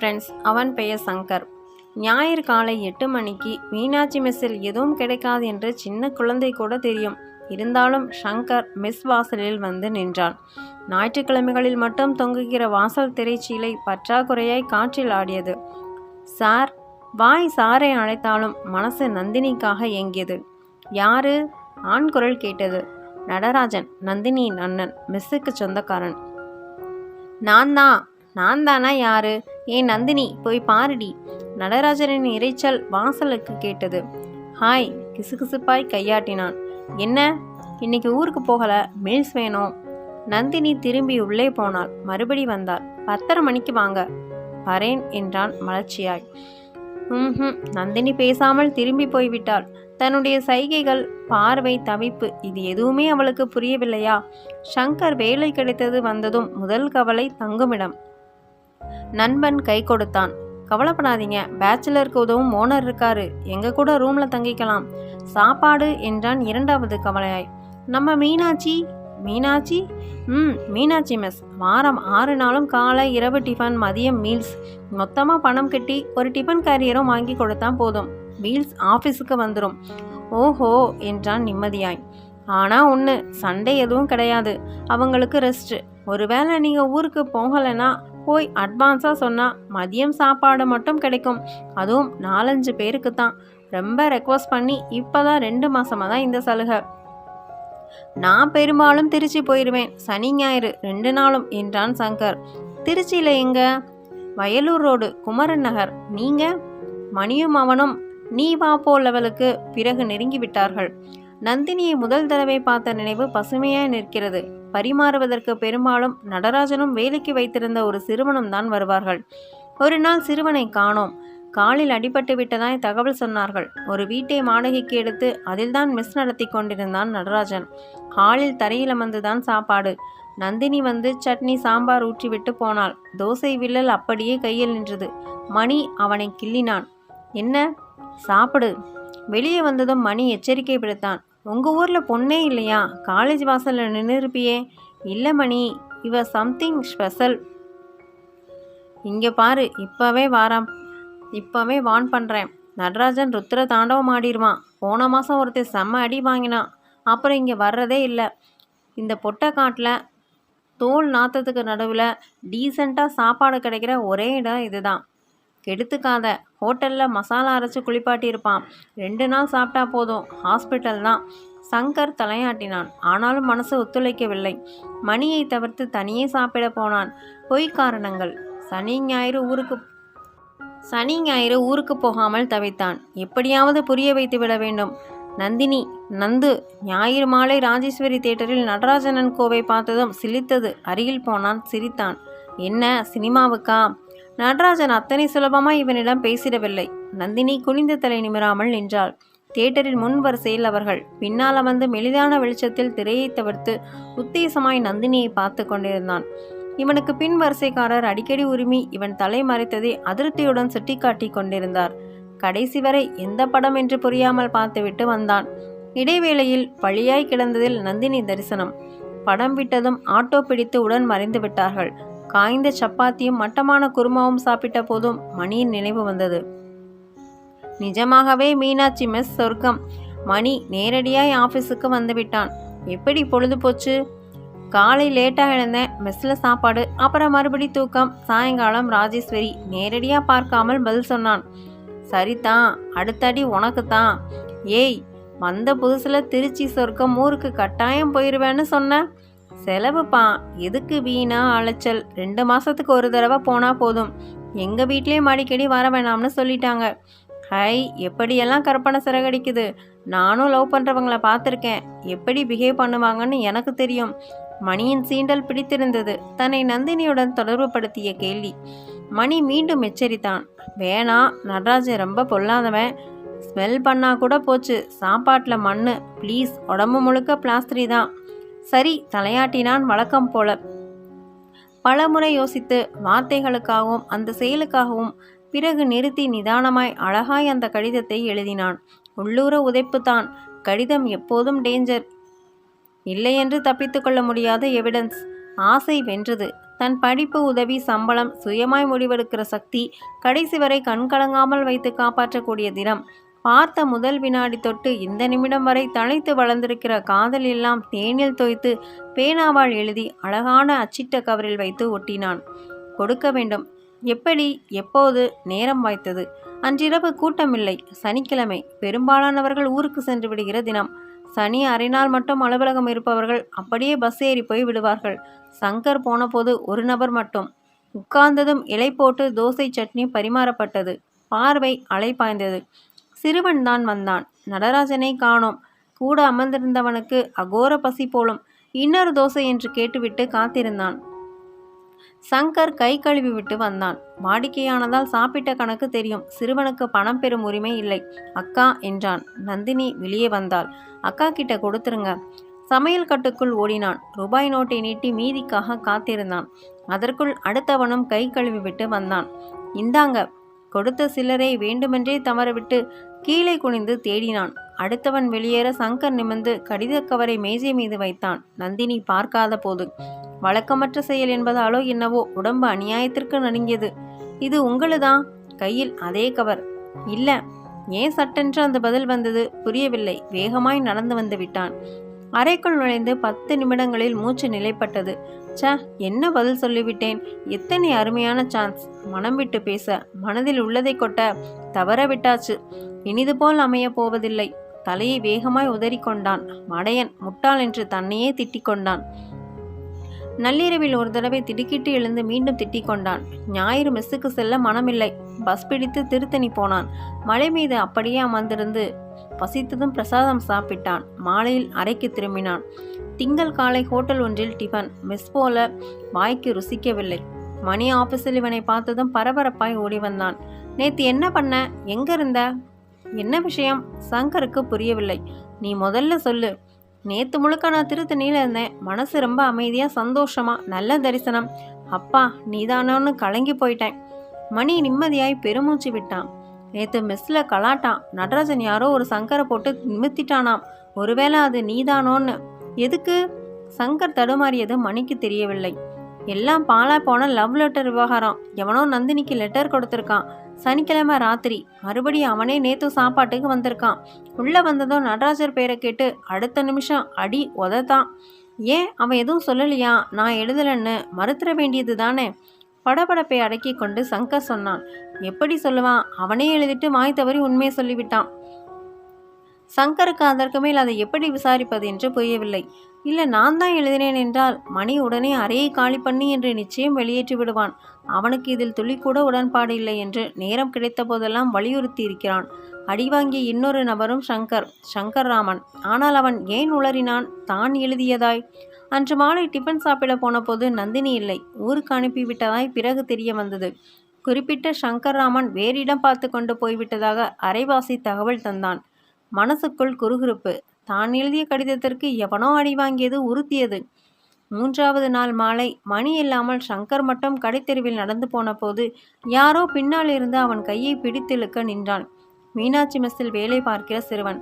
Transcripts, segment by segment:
Friends அவன் பெயர் சங்கர். ஞாயிறு காலை எட்டு மணிக்கு மீனாட்சி மெஸ்ஸில் எதுவும் கிடைக்காது என்று சின்ன குழந்தை கூட தெரியும். இருந்தாலும் ஷங்கர் மெஸ் வாசலில் வந்து நின்றான். ஞாயிற்றுக்கிழமைகளில் மட்டும் தொங்குகிற வாசல் திரைச்சீலை பற்றாக்குறையாய் காற்றில் ஆடியது. சார் வாய் சாரை அழைத்தாலும் மனசு நந்தினிக்காக ஏங்கியது. யாரு? ஆண் குரல் கேட்டது. நடராஜன் நந்தினியின் அண்ணன் மெஸ்ஸுக்கு சொந்தக்காரன். நான் தான் நான் தானா யாரு? ஏன் நந்தினி போய் பாருடி. நடராஜனின் இரைச்சல் வாசலுக்கு கேட்டது. ஹாய் கிசுகிசுப்பாய் கையாட்டினான். என்ன இன்னைக்கு ஊருக்கு போகல மீல்ஸ் வேணும். நந்தினி திரும்பி உள்ளே போனாள். மறுபடி வந்தாள். பத்தரை மணிக்கு வாங்க வரேன் என்றான் மலர்ச்சியாய். ம் நந்தினி பேசாமல் திரும்பி போய்விட்டாள். தன்னுடைய சைகைகள் பார்வை தவிப்பு இது எதுவுமே அவளுக்கு புரியவில்லையா? சங்கர் வேலை கிடைத்தது வந்ததும் முதல் கவலை தங்குமிடம். நண்பன் கை கொடுத்தான். கவலைப்படாதீங்க பேச்சுலருக்கு உதவும் ஓனர் இருக்காரு. எங்க கூட ரூம்ல தங்கிக்கலாம். சாப்பாடு என்றான் இரண்டாவது கவலையாய். நம்ம மீனாட்சி? மீனாட்சி? ம் மீனாட்சி மெஸ் வாரம் ஆறு நாளும் காலை இரவு டிஃபன் மதியம் மீல்ஸ் மொத்தமாக பணம் கட்டி ஒரு டிஃபன் கேரியரும் வாங்கி கொடுத்தா போதும். மீல்ஸ் ஆஃபீஸுக்கு வந்துடும் ஓஹோ என்றான் நிம்மதியாய். ஆனால் ஒன்று சண்டை எதுவும் கிடையாது. அவங்களுக்கு ரெஸ்ட்டு ஒருவேளை நீங்கள் ஊருக்கு போகலைன்னா போய் அட்வான்ஸாக சொன்னால் மதியம் சாப்பாடு மட்டும் கிடைக்கும். அதுவும் நாலஞ்சு பேருக்கு தான். ரொம்ப ரெக்வஸ்ட் பண்ணி இப்போ தான் ரெண்டு மாதமாக தான் இந்த சலுகை. நான் பெரும்பாலும் திருச்சி போயிடுவேன் சனி ஞாயிறு ரெண்டு நாளும் என்றான் சங்கர். திருச்சியில் எங்க? வயலூர் ரோடு குமரன் நகர். நீங்க? மணியும் அவனும் நீ வா போ லெவலுக்கு பிறகு நெருங்கி விட்டார்கள். நந்தினியை முதல் தடவை பார்த்த நினைவு பசுமையாய் நிற்கிறது. பரிமாறுவதற்கு பெரும்பாலும் நடராஜனும் வேலைக்கு வைத்திருந்த ஒரு சிறுவனும் தான் வருவார்கள். ஒரு நாள் சிறுவனை காணோம். காலில் அடிபட்டு விட்டதாய் தகவல் சொன்னார்கள். ஒரு வீட்டை வாடகைக்கு எடுத்து அதில்தான் மிஸ் நடத்தி கொண்டிருந்தான் நடராஜன். ஹாலில் தரையில் அமர்ந்துதான் சாப்பாடு. நந்தினி வந்து சட்னி சாம்பார் ஊற்றிவிட்டு போனாள். தோசை வில்லல் அப்படியே கையில் நின்றது. மணி அவனை கிள்ளினான். என்ன? சாப்பிடு. வெளியே வந்ததும் மணி எச்சரிக்கை விடுத்தான். உங்கள் ஊரில் பொண்ணே இல்லையா? காலேஜ் வாசலில் நின்று இருப்பியே. இல்லை மணி இவ சம்திங் ஸ்பெஷல் இங்கே பாரு இப்போவே வாராம். இப்போவே வான் பண்ணுறேன் நடராஜன் ருத்ர தாண்டவம் ஆடிடுவான் போன மாதம் ஒருத்தர் செம்ம அடி வாங்கினான். அப்புறம் இங்கே வர்றதே இல்லை. இந்த பொட்டை காட்டில் தோல் நாத்தத்துக்கு நடுவில் டீசெண்டாக சாப்பாடு கிடைக்கிற ஒரே இடம் இதுதான். கெடுத்துக்காத. ஹோட்டலில் மசாலா அரைச்சி குளிப்பாட்டியிருப்பான். ரெண்டு நாள் சாப்பிட்டா போதும். ஹாஸ்பிட்டல் தான். சங்கர் தலையாட்டினான். ஆனாலும் மனசு ஒத்துழைக்கவில்லை. மணியை தவிர்த்து தனியே சாப்பிட போனான். பொய் காரணங்கள். சனி ஞாயிறு ஊருக்கு சனி ஞாயிறு ஊருக்கு போகாமல் தவித்தான். எப்படியாவது புரிய வைத்து விட வேண்டும். நந்தினி நந்து ஞாயிறு மாலை ராஜேஸ்வரி தேட்டரில் நடராஜனன் கோவை பார்த்ததும் சிலித்தது அருகில் போனான் சிரித்தான். என்ன? சினிமாவுக்கா? நடராஜன் அத்தனை சுலபமாய் இவனிடம் பேசிடவில்லை. நந்தினி குனிந்த தலை நிமிராமல் நின்றாள். தியேட்டரில் முன் வரிசையில் அவர்கள் பின்னால் அமர்ந்து மெலிதான வெளிச்சத்தில் திரையை தவிர்த்து உத்தேசமாய் நந்தினியை பார்த்து கொண்டிருந்தான். இவனுக்கு பின் வரிசைக்காரர் அடிக்கடி உரிமை இவன் தலை மறைத்ததை அதிருப்தியுடன் சுட்டிக்காட்டி கொண்டிருந்தார். கடைசி வரை எந்த படம் என்று புரியாமல் பார்த்துவிட்டு வந்தான். இடைவேளையில் பழியாய் கிடந்ததில் நந்தினி தரிசனம். படம் விட்டதும் ஆட்டோ பிடித்து உடன் மறைந்து விட்டார்கள். காய்ந்த சப்பாத்தியும் மட்டமான குருமாவும் சாப்பிட்ட போதும் மணியின் நினைவு வந்தது. நிஜமாகவே மீனாட்சி மெஸ் சொர்க்கம். மணி நேரடியாய் ஆஃபீஸுக்கு வந்து விட்டான். எப்படி பொழுது போச்சு? காலை லேட்டாக எழுந்தேன். மெஸ்ஸில் சாப்பாடு. அப்புறம் மறுபடி தூக்கம். சாயங்காலம் ராஜேஸ்வரி நேரடியாக பார்க்காமல் பதில் சொன்னான். சரிதான் அடுத்தடி உனக்கு தான் ஏய் வந்த புதுசில் திருச்சி சொர்க்கம் ஊருக்கு கட்டாயம் போயிடுவேன்னு சொன்னேன் செலவுப்பா. எதுக்கு வீணா அலைச்சல்? ரெண்டு மாதத்துக்கு ஒரு தடவை போனால் போதும். எங்கள் வீட்லேயும் அடிக்கடி வர வேணாம்னு சொல்லிட்டாங்க. ஹை எப்படியெல்லாம் கற்பனை சிறகடிக்குது? நானும் லவ் பண்ணுறவங்கள பார்த்துருக்கேன். எப்படி பிஹேவ் பண்ணுவாங்கன்னு எனக்கு தெரியும். மணியின் சீண்டல் பிடித்திருந்தது. தன்னை நந்தினியுடன் தொடர்புபடுத்திய கேள்வி. மணி மீண்டும் எச்சரித்தான். வேணாம் நடராஜன் ரொம்ப பொல்லாதவன். ஸ்மெல் பண்ணா கூட போச்சு. சாப்பாட்டில் மண்ணு. ப்ளீஸ் உடம்பு முழுக்க பிளாஸ்திரி தான். சரி தலையாட்டினான் வழக்கம் போல. பலமுறை யோசித்து வார்த்தைகளுக்காகவும் அந்த செயலுக்காகவும் பிறகு நிறுத்தி நிதானமாய் அழகாய் அந்த கடிதத்தை எழுதினான். உள்ளூர உதைப்புத்தான். கடிதம் எப்போதும் டேஞ்சர் இல்லையென்று தப்பித்துக்கொள்ள முடியாத எவிடன்ஸ் ஆசை வென்றது. தன் படிப்பு உதவி சம்பளம் சுயமாய் முடிவெடுக்கிற சக்தி கடைசி வரை கண்கலங்காமல் வைத்து காப்பாற்றக்கூடிய தினம். பார்த்த முதல் வினாடி தொட்டு இந்த நிமிடம் வரை தழைத்து வளர்ந்திருக்கிற காதல் எல்லாம் தேனில் தோய்த்து பேனாவால் எழுதி அழகான அச்சிட்ட கவரில் வைத்து ஒட்டினான். கொடுக்க வேண்டும். எப்படி? எப்போது? நேரம் வாய்த்தது. அன்றிரவு கூட்டமில்லை. சனிக்கிழமை. பெரும்பாலானவர்கள் ஊருக்கு சென்று விடுகிற தினம். சனி அரை நாள் மட்டும் அலுவலகம் இருப்பவர்கள் அப்படியே பஸ் ஏறி போய் விடுவார்கள். சங்கர் போனபோது ஒரு நபர் மட்டும். உட்கார்ந்ததும் இலை போட்டு தோசை சட்னி பரிமாறப்பட்டது. பார்வை அலை பாய்ந்தது. சிறுவன் தான் வந்தான். நடராஜனை காணோம். கூட அமர்ந்திருந்தவனுக்கு அகோர பசி போலும். இன்னொரு தோசை என்று கேட்டுவிட்டு காத்திருந்தான். சங்கர் கை கழுவி விட்டு வந்தான். வாடிக்கையானதால் சாப்பிட்ட கணக்கு தெரியும். சிறுவனுக்கு பணம் பெறும் உரிமை இல்லை. அக்கா என்றான். நந்தினி வெளியே வந்தாள். அக்கா கிட்ட கொடுத்துருங்க. சமையல் கட்டுக்குள் ஓடினான். ரூபாய் நோட்டை நீட்டி மீதிக்காக காத்திருந்தான். அதற்குள் அடுத்தவனும் கை கழுவி விட்டு வந்தான். இந்தாங்க கொடுத்த சிலரை வேண்டுமென்றே தவறவிட்டு கீழே குனிந்து தேடினான். அடுத்தவன் வெளியேற சங்கர் நிமிர்ந்து கடித கவரை மேஜை மீது வைத்தான். நந்தினி பார்க்காத போது வழக்கமற்ற செயல் என்பதாலோ என்னவோ உடம்பு அநியாயத்திற்கு நடுங்கியது. இது உங்களுதான் கையில் அதே கவர். இல்ல. ஏன் சட்டென்று அந்த பதில் வந்தது? புரியவில்லை. வேகமாய் நடந்து வந்து விட்டான். அறைக்குள் நுழைந்து பத்து நிமிடங்களில் மூச்சு நிலைப்பட்டது. ச்ச என்ன பதில் சொல்லிவிட்டேன்? எத்தனை அருமையான சான்ஸ் மனம் விட்டு பேச மனதில் உள்ளதை கொட்ட தவற விட்டாச்சு. இனிது போல் அமையப் போவதில்லை. தலையை வேகமாய் உதறிக்கொண்டான். மடையன் முட்டாள் என்று தன்னையே திட்டிக் கொண்டான். நள்ளிரவில் ஒரு தடவை திடுக்கிட்டு எழுந்து மீண்டும் திட்டிக் கொண்டான். ஞாயிறு மெஸ்ஸுக்கு செல்ல மனமில்லை. பஸ் பிடித்து திருத்தணி போனான். மலை மீது அப்படியே அமர்ந்திருந்து பசித்ததும் பிரசாதம் சாப்பிட்டான். மாலையில் அறைக்கு திரும்பினான். திங்கள் காலை ஹோட்டல் ஒன்றில் டிஃபன் மிஸ் போல வாய்க்கு ருசிக்கவில்லை. மணி ஆஃபீஸில் இவனை பார்த்ததும் பரபரப்பாய் ஓடி வந்தான். நேத்து என்ன பண்ண? எங்க இருந்த? என்ன விஷயம்? சங்கருக்கு புரியவில்லை. நீ முதல்ல சொல்லு. நேத்து முழுக்க நான் திருத்தணியில் இருந்தேன். மனசு ரொம்ப அமைதியாக சந்தோஷமா நல்ல தரிசனம். அப்பா நீதானோன்னு கலங்கி போயிட்டேன். மணி நிம்மதியாய் பெருமூச்சு விட்டான். நேற்று மெஸ்ஸில் கலாட்டான். நடராஜன் யாரோ ஒரு சங்கரை போட்டு நிமித்திட்டானாம். ஒருவேளை அது நீதானோன்னு. எதுக்கு? சங்கர் தடுமாறியது மணிக்கு தெரியவில்லை. எல்லாம் பாலா போன லவ் லெட்டர் விவகாரம். எவனோ நந்தினிக்கு லெட்டர் கொடுத்துருக்கான். சனிக்கிழமை ராத்திரி. மறுபடியும் அவனே நேத்து சாப்பாட்டுக்கு வந்திருக்கான். உள்ளே வந்ததும் நடராஜர் பேரை கேட்டு அடுத்த நிமிஷம் அடி உதத்தான் ஏன்? அவன் எதுவும் சொல்லலையா? நான் எழுதலன்னு. மறுத்துற வேண்டியது தானே படபடப்பை அடக்கி கொண்டு சங்கர் சொன்னான் எப்படி சொல்லுவான்? அவனே எழுதிட்டு மாய் தவறி உண்மையை சொல்லிவிட்டான். சங்கருக்கு அதற்கு மேல் அதை எப்படி விசாரிப்பது என்று புரியவில்லை. இல்லை நான் தான் எழுதினேன் என்றால் மணி உடனே அறையை காலி பண்ணி என்று நிச்சயம் வெளியேற்றி விடுவான். அவனுக்கு இதில் துளி கூட உடன்பாடு இல்லை என்று நேரம் கிடைத்த போதெல்லாம் வலியுறுத்தி இருக்கிறான். அடிவாங்கிய இன்னொரு நபரும் சங்கர் சங்கர் ராமன். ஆனால் அவன் ஏன் உளறினான்? தான் எழுதியதாய். அன்று மாலை டிஃபன் சாப்பிட போனபோது நந்தினி இல்லை. ஊருக்கு அனுப்பிவிட்டதாய் பிறகு தெரிய வந்தது. குறிப்பிட்ட சங்கர்ராமன் வேறிடம் பார்த்து கொண்டு போய்விட்டதாக அரைவாசி தகவல் தந்தான். மனசுக்குள் குறுகுறுப்பு. தான் எழுதிய கடிதத்திற்கு எவனோ அடி வாங்கியது உறுத்தியது. மூன்றாவது நாள் மாலை மணி இல்லாமல் சங்கர் மட்டும் கடைத்தெருவில் நடந்து போன போது யாரோ பின்னால் இருந்து அவன் கையை பிடித்திழுக்க நின்றான். மீனாட்சி மெஸ்ஸில் வேலை பார்க்கிற சிறுவன்.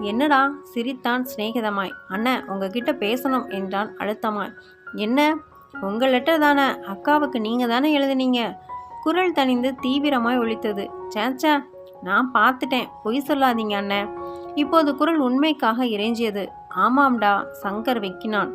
என்னடா சிரித்தான் சிநேகிதமாய்? அண்ணன் உங்ககிட்ட பேசணும் என்றான் அழுத்தமாய். என்ன? உங்கள் லெட்டர் தானே? அக்காவுக்கு நீங்க தானே எழுதுனீங்க? குரல் தணிந்து தீவிரமாய் ஒழித்தது சேச்சா நான் பார்த்துட்டேன். பொய் சொல்லாதீங்க அண்ணன் இப்போது குரல் உண்மைக்காக இறைஞ்சியது. ஆமாம்டா சங்கர் வெக்கினான்.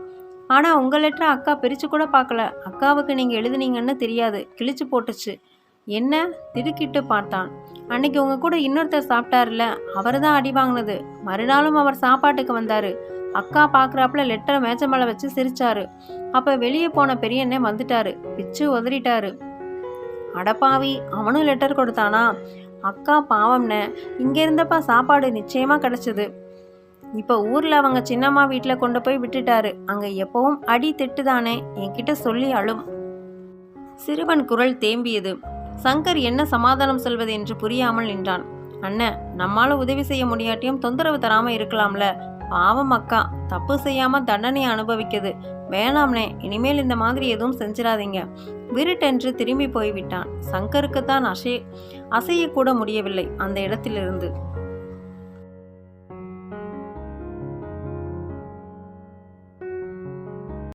ஆனா உங்க லெட்டரை அக்கா பிரிச்சு கூட பார்க்கல. அக்காவுக்கு நீங்க எழுதுனீங்கன்னு தெரியாது. கிழிச்சு போட்டுச்சு. என்ன? திடுக்கிட்டு பார்த்தான். அன்னைக்கு உங்க கூட இன்னொருத்தர் சாப்பிட்டாருல அவர் தான் அடி வாங்கினது. மறுநாளும் அவர் சாப்பாட்டுக்கு வந்தாரு. அக்கா பார்க்குறாப்புல லெட்டரை மேச்ச மேலே வச்சு சிரிச்சாரு. அப்போ வெளியே போன பெரியண்ணே வந்துட்டாரு. பிச்சு உதறிட்டாரு. அடப்பாவி அவனும் லெட்டர் கொடுத்தானா? அக்கா பாவம்னே இங்கே இருந்தப்பா சாப்பாடு நிச்சயமாக கிடச்சிது. இப்போ ஊரில் அவங்க சின்னம்மா வீட்டில் கொண்டு போய் விட்டுட்டாரு. அங்கே எப்பவும் அடி திட்டுதானே என்கிட்ட சொல்லி அழும். சிறுவன் குரல் தேம்பியது. சங்கர் என்ன சமாதானம் சொல்வது என்று புரியாமல் நின்றான். அண்ணன் நம்மால உதவி செய்ய முடியாட்டியும் தொந்தரவு தராம இருக்கலாம்ல. பாவம் அக்கா தப்பு செய்யாம தண்டனை அனுபவிக்குது. வேணாம்னே இனிமேல் இந்த மாதிரி எதுவும் செஞ்சிடாதீங்க. விருட்டென்று திரும்பி போய்விட்டான். சங்கருக்கு தான் அசை அசையக்கூட முடியவில்லை அந்த இடத்திலிருந்து.